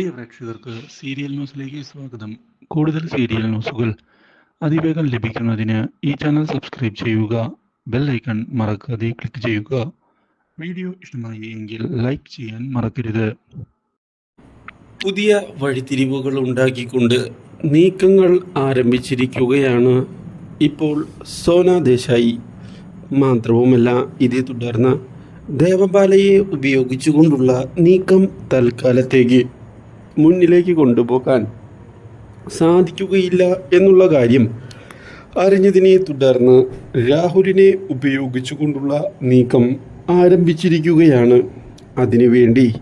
പ്രിയ പ്രേക്ഷകർക്ക് സീരിയൽ ന്യൂസിലേക്ക് സ്വാഗതം. കൂടുതൽ സീരിയൽ ന്യൂസുകൾ അതിവേഗം ലഭിക്കുന്നതിന് ഈ ചാനൽ സബ്സ്ക്രൈബ് ചെയ്യുക ബെൽ ഐക്കൺ മറക്കാതെ ക്ലിക്ക് ചെയ്യുക. വീഡിയോ ഇഷ്ടമായി എങ്കിൽ ലൈക്ക് ചെയ്യാൻ മറക്കരുത്. പുതിയ വഴിത്തിരിവുകൾ ഉണ്ടാക്കിക്കൊണ്ട് നീക്കങ്ങൾ ആരംഭിച്ചിരിക്കുകയാണ് ഇപ്പോൾ സോന ദേശായി. മാത്രവുമല്ല ഇതേ തുടർന്ന് ദേവപാലയെ ഉപയോഗിച്ചുകൊണ്ടുള്ള നീക്കം തൽക്കാലത്തേക്ക്. മുന്നിലേക്ക് കൊണ്ടുപോകാൻ സാധിക്കുകയില്ല എന്നുള്ള കാര്യം അറിഞ്ഞതിനെ തുടർന്ന് രാഹുലിനെ ഉപയോഗിച്ചുകൊണ്ടുള്ള നീക്കം ആരംഭിച്ചിരിക്കുകയാണ്. അതിനുവേണ്ടി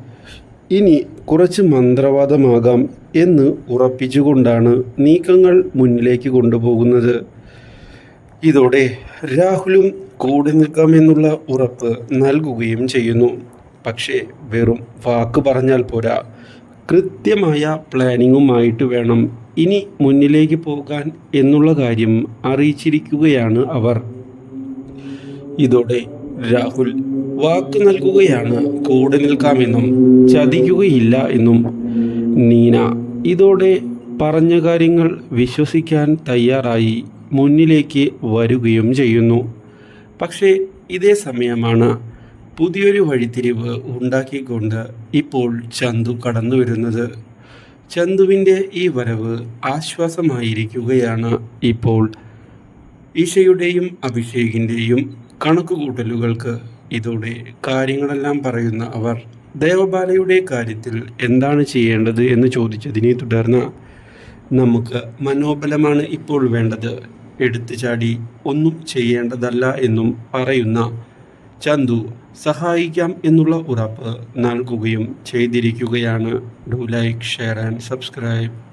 ഇനി കുറച്ച് മന്ത്രവാദമാകാം എന്ന് ഉറപ്പിച്ചുകൊണ്ടാണ് നീക്കങ്ങൾ മുന്നിലേക്ക് കൊണ്ടുപോകുന്നത്. ഇതോടെ രാഹുലും കൂടെ നിൽക്കാമെന്നുള്ള ഉറപ്പ് നൽകുകയും ചെയ്യുന്നു. പക്ഷേ വെറും വാക്ക് പറഞ്ഞാൽ പോരാ. കൃത്യമായ പ്ലാനിങ്ങുമായിട്ട് വേണം ഇനി മുന്നിലേക്ക് പോകാൻ എന്നുള്ള കാര്യം അറിയിച്ചിരിക്കുകയാണ് അവർ. ഇതോടെ രാഹുൽ വാക്ക് നൽകുകയാണ്. കൂടെ നിൽക്കാമെന്നും ചതിക്കുകയില്ല എന്നും. നീന ഇതോടെ പറഞ്ഞ കാര്യങ്ങൾ വിശ്വസിക്കാൻ തയ്യാറായി മുന്നിലേക്ക് വരികയും ചെയ്യുന്നു. പക്ഷേ ഇതേ സമയമാണ് പുതിയൊരു വഴിത്തിരിവ് ഉണ്ടാക്കിക്കൊണ്ട് ഇപ്പോൾ ചന്തു കടന്നു വരുന്നത് ചന്തുവിന്റെ ഈ വരവ് ആശ്വാസമായിരിക്കുകയാണ് ഇപ്പോൾ. ഈശയുടെയും അഭിഷേകിന്റെയും കണക്കുകൂട്ടലുകൾക്ക് ഇതോടെ കാര്യങ്ങളെല്ലാം പറയുന്ന അവർ ദേവബാലയുടെ കാര്യത്തിൽ എന്താണ് ചെയ്യേണ്ടത്? എന്ന് ചോദിച്ചതിനെ തുടർന്ന് നമുക്ക് മനോബലമാണ് ഇപ്പോൾ വേണ്ടത്. എടുത്തു ചാടി ഒന്നും ചെയ്യേണ്ടതല്ല എന്നും പറയുന്ന ചന്തു സഹായിക്കാം എന്നുള്ള ഉറപ്പ് നൽകുകയും ചെയ്തിരിക്കുകയാണ്. Do like share and subscribe